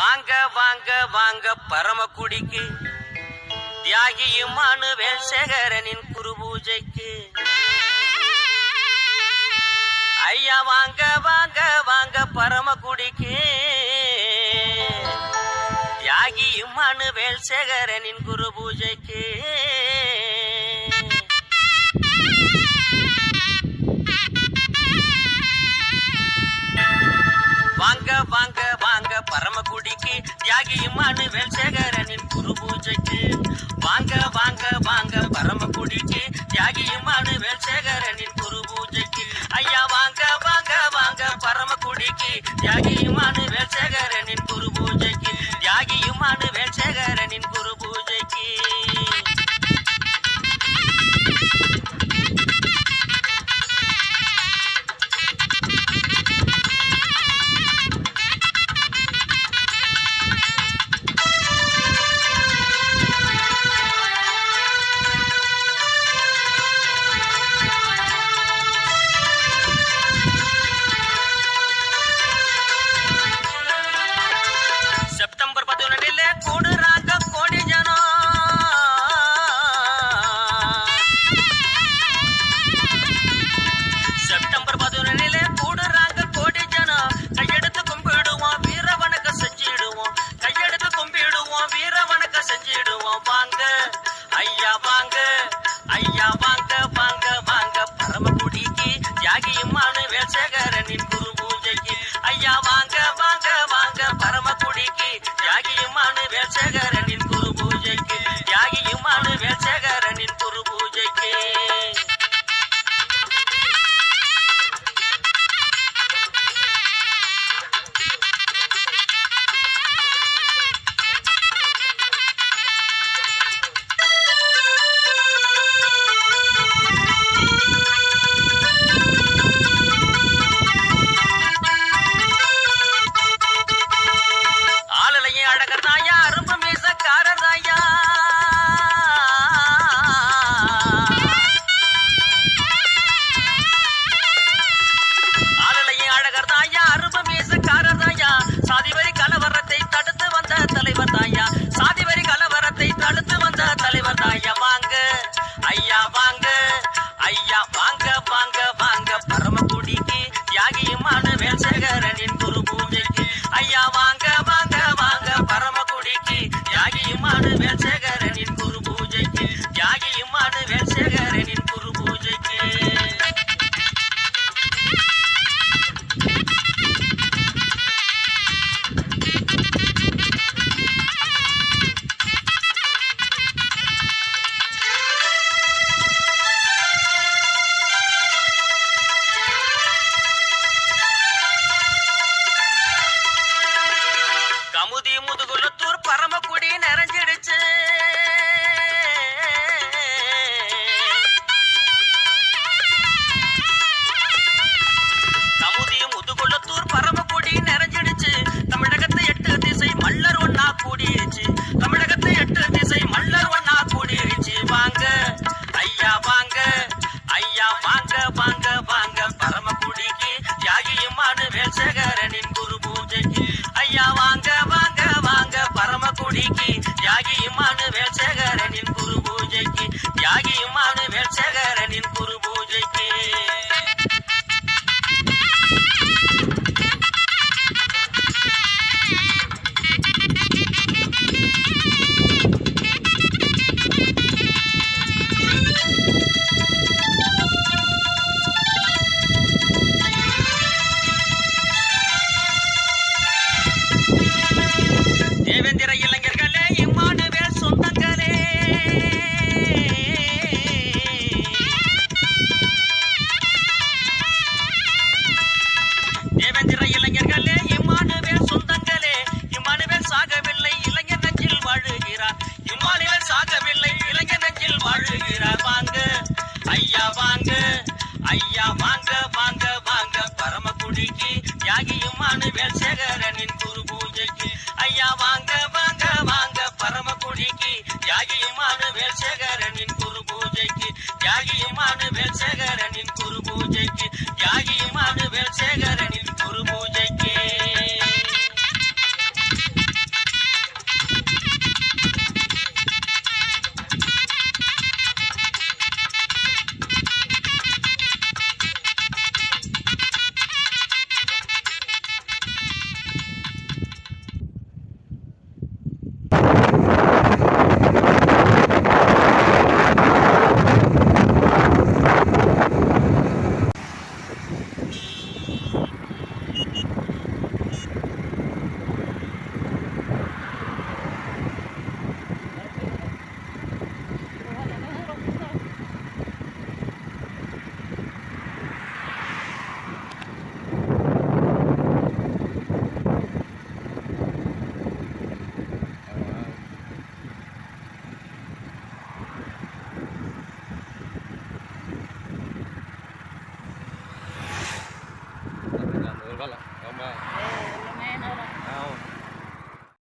வாங்க வாங்க வாங்க பரமக்குடிக்கு. தியாகியுமான வேல்சேகரனின் குரு பூஜைக்கு ஐயா வாங்க வாங்க வாங்க பரமக்குடிக்கு. தியாகியுமான வேல்சேகரனின் குரு பூஜைக்கு தியாகி தியாகியுமான வேல்சேகரனின் குரு பூஜைக்கு. வாங்க வாங்க வாங்க பரமக்குடிக்கு தியாகியுமான வேல்சேகரனின் குரு பூஜைக்கு. ஐயா வாங்க வாங்க வாங்க பரமக்குடிக்கு தியாகி வேல்சேகரனின் குரு ஆளலையும் அழகர்தாயா அரும்பு மீசக்காரர்தாயா ஆளலையும் அழகர்தாயா அரும்பு மீசக்காரர்தாயா சாதிவரி கலவரத்தை தடுத்து வந்த தலைவர் தாயா சாதிவரி கலவரத்தை தடுத்து வந்த தலைவர் தாயா வாங்க ஐயா வாங்க. ஐயா வாங்க வாங்க வாங்க. பரமக்குடிக்கு தியாகியுமான வேல்சேகரனின் குரு பூஜைக்கு. ஐயா வாங்க. கமுதி முதுகுலத்தூர் பரமக்குடி நிறைஞ்ச பகவான் வேல்சேகரனின் குரு பூஜைக்கு. ஐயா வாங்க வாங்க வாங்க பரமக்குடிக்கு. தியாகியுமான வேல்சேகரனின் குரு பூஜைக்கு. தியாகியுமான வேல்சேகரனின் குரு பூஜைக்கு.